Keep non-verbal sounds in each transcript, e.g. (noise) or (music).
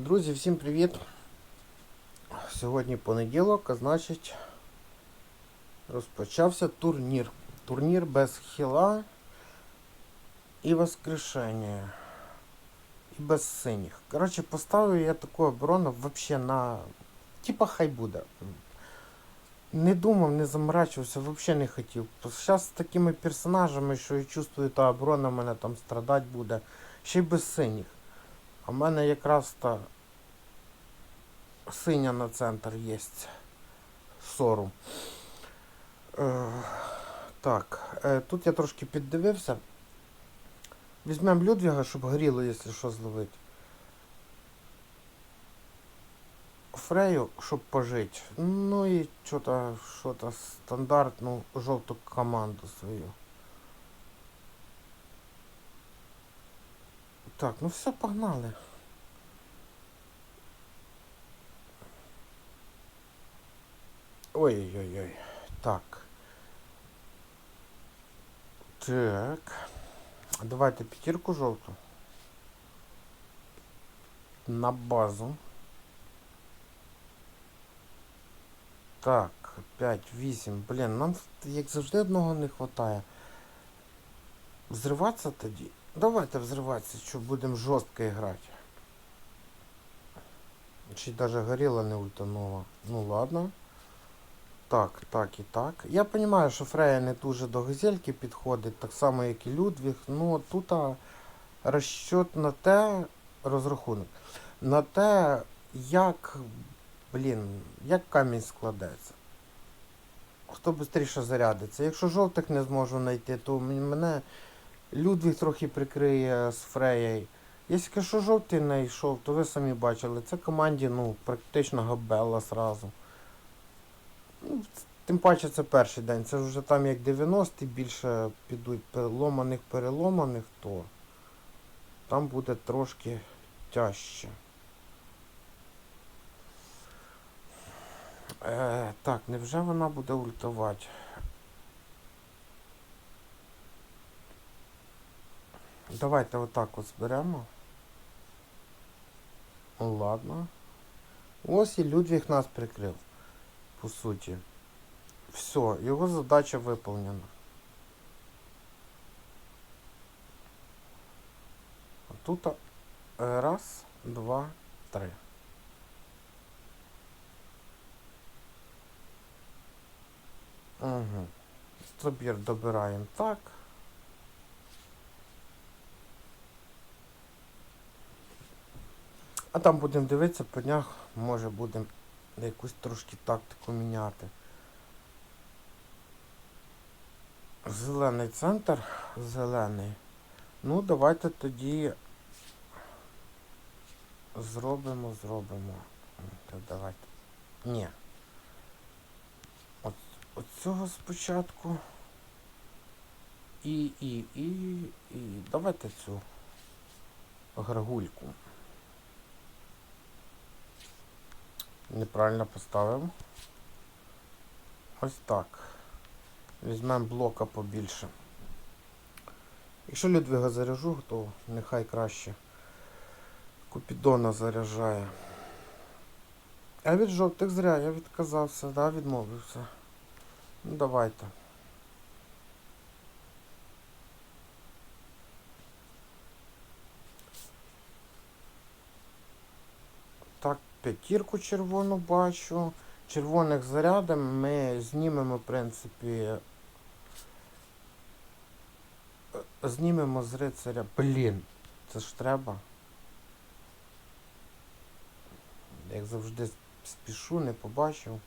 Друзі, всім привіт! Сьогодні понеділок, а значить розпочався турнір. Турнір без хіла і воскрешення. І без синіх. Коротше, поставив я таку оборону взагалі на. Типа хай буде. Не думав, не заморачувався, взагалі не хотів. Зараз з такими персонажами, що я чувствую, та оборона мене там страдати буде. Ще й без синіх. В мене якраз та синя на центр є. Сорум. Е, так, е, тут я трошки піддивився. Візьмемо Людвіга, щоб горіло, якщо що зловити. Фрею, щоб пожити. Ну і що-то, що-то стандартну жовту команду свою. Так, ну все, погнали. Ой-ой-ой. Так. Так. Давайте п'ятірку жовту. На базу. Так, 5, 8. Блін, нам як завжди одного не вистачає. Взриватися тоді? Давайте взриватися, що будемо жорстко грати. Чи даже горіла не ультанула. Ну ладно. Так, так і так. Я розумію, що Фрея не дуже до газельки підходить, так само, як і Людвіг. Ну тут розчет на те, розрахунок. На те, як, блін, як камінь складеться. Хто швидше зарядиться. Якщо жовтих не зможу знайти, то мене Людвіг трохи прикриє з Фреєю. Якщо що жовтий не йшов, то ви самі бачили, це команді ну, практично габела сразу. Ну, тим паче це перший день. Це вже там як 90-ті більше підуть переломаних переломаних, то там буде трошки тяжче. Е, так, невже вона буде ультувати? Давайте отак от зберемо. Ладно. Ось і Людвіг нас прикрив. По суті. Все, його задача виповнена. Тут е, раз, два, три. Угу. Забір добираємо так. А там будемо дивитися по днях, може будемо якусь трошки тактику міняти. Зелений центр, зелений. Ну, давайте тоді зробимо, зробимо. Давайте. Ні. От, от цього спочатку. І, і, і, і. Давайте цю грагульку. Неправильно поставив. Ось так. Візьмемо блока побільше. Якщо Людвига заряжу, то нехай краще Купідона заряджає. А від жовтих зря я відказався, да, відмовився. Ну давайте. Так, п'ятірку червону бачу. Червоних зарядом ми знімемо, в принципі. Знімемо з рицаря. Блін, це ж треба. Як завжди спішу, не побачив.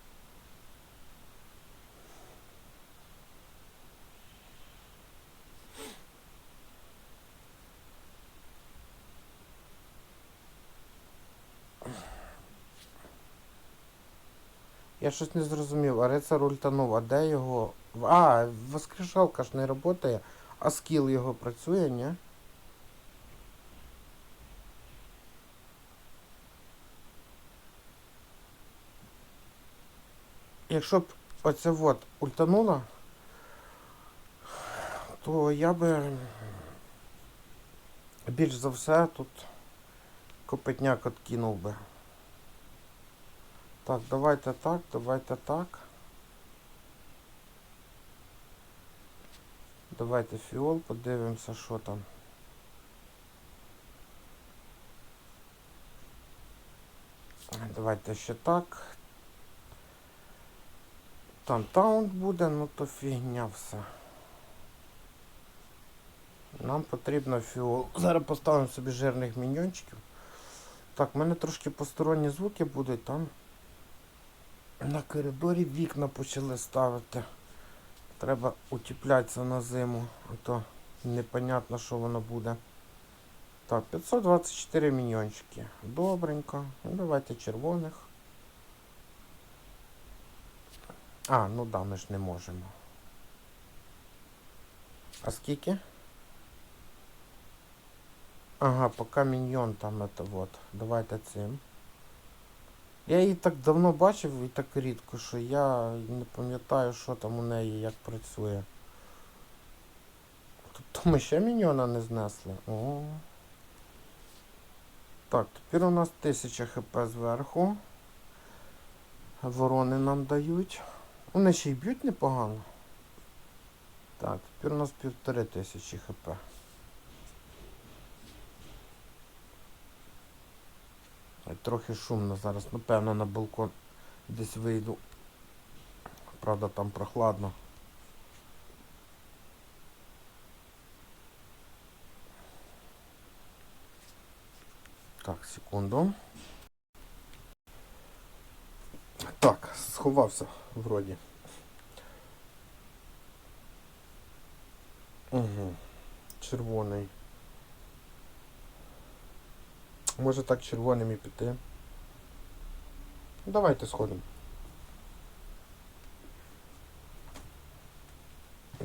Я щось не зрозумів, а рицар ультанув, а де його. А, воскрешалка ж не працює, а скіл його працює, ні? Якщо б оце от ультануло, то я би більш за все тут Копитняк откинув би. Так, давайте так, давайте так. Давайте фіол, подивимося, що там. Давайте ще так. Там таунт буде, ну то фігня все. Нам потрібно фіол. Зараз поставимо собі жирних міньйончиків. Так, в мене трошки посторонні звуки будуть там. На коридорі вікна почали ставити. Треба утеплятися на зиму, а то непонятно, що воно буде. Так, 524 міньйончики. Добренько. Ну, давайте червоних. А, ну да, ми ж не можемо. А скільки? Ага, поки міньйон там это вот. Давайте цим. Я її так давно бачив і так рідко, що я не пам'ятаю, що там у неї, як працює. Тобто ми ще міньйона не знесли. О. Так, тепер у нас 1000 хп зверху. Ворони нам дають. Вони ще й б'ють непогано. Так, тепер у нас півтори тисячі хп. Трохи шумно зараз, напевно, на балкон десь вийду. Правда, там прохладно. Так, секунду. Так, сховався вроді. Угу. Червоний. Може так червоним і піти. Давайте сходимо.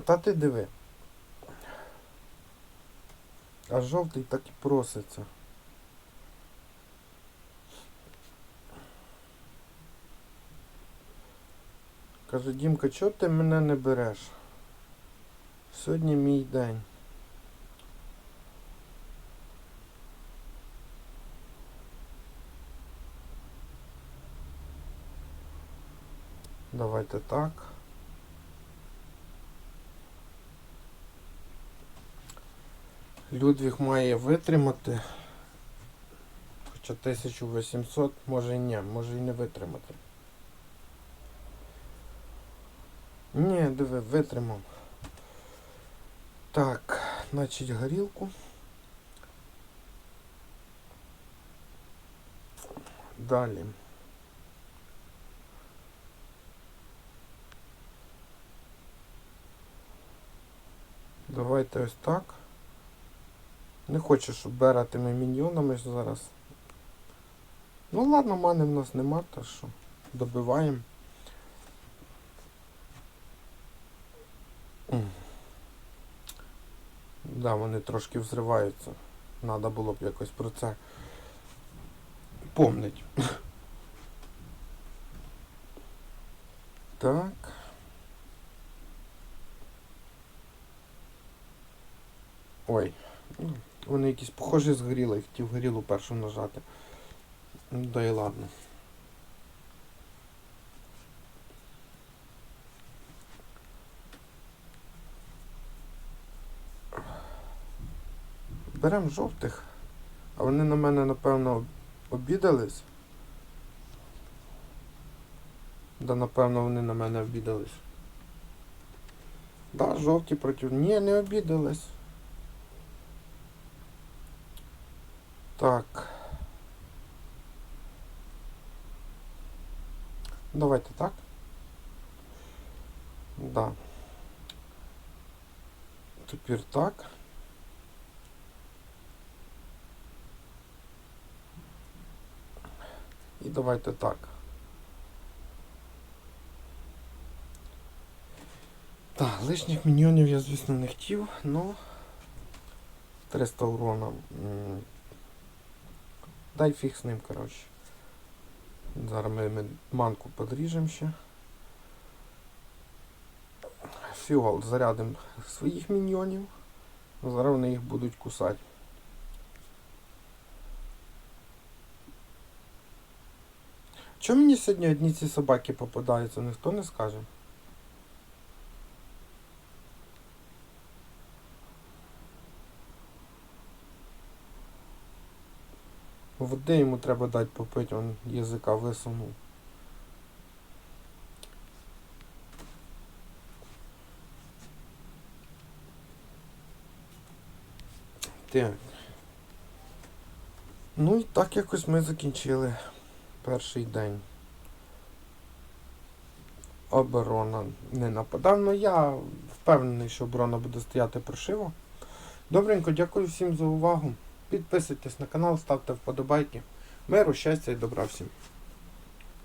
Та ти диви. А жовтий так і проситься. Каже, Дімка, чого ти мене не береш? Сьогодні мій день. Давайте так. Людвіг має витримати. Хоча 1800 може і ні, може і не витримати. Ні, диви, витримав. Так, значить горілку. Далі. Давайте ось так. Не хочу, щоб Бера тими міньйонами зараз. Ну ладно, мани в нас нема, то що добиваємо. Да, вони трошки взриваються. Надо було б якось про це помнить. (laughs) Так. Ой. ну, Вони якісь похожі згоріли, я хотів горілу першу нажати. Ну, Да і ладно. Беремо жовтих, а вони на мене, напевно, обідались. Да, напевно, вони на мене обідались. Да, жовті проти. Ні, не обідались. Так. Давайте так. Да. Тепер так. І давайте так. Так, лишніх міньйонів я, звісно, не хотів, но 300 урона. Дай фіг з ним, коротше. Зараз ми, ми манку подріжемо ще. Фіол зарядимо своїх міньйонів. Зараз вони їх будуть кусати. Чому мені сьогодні одні ці собаки попадаються, ніхто не скаже. Води йому треба дати попити, він язика висунув. Так. Ну і так якось ми закінчили перший день. Оборона не нападав, але я впевнений, що оборона буде стояти прошиво. Добренько, дякую всім за увагу. Підписуйтесь на канал, ставте вподобайки. Миру, щастя і добра всім.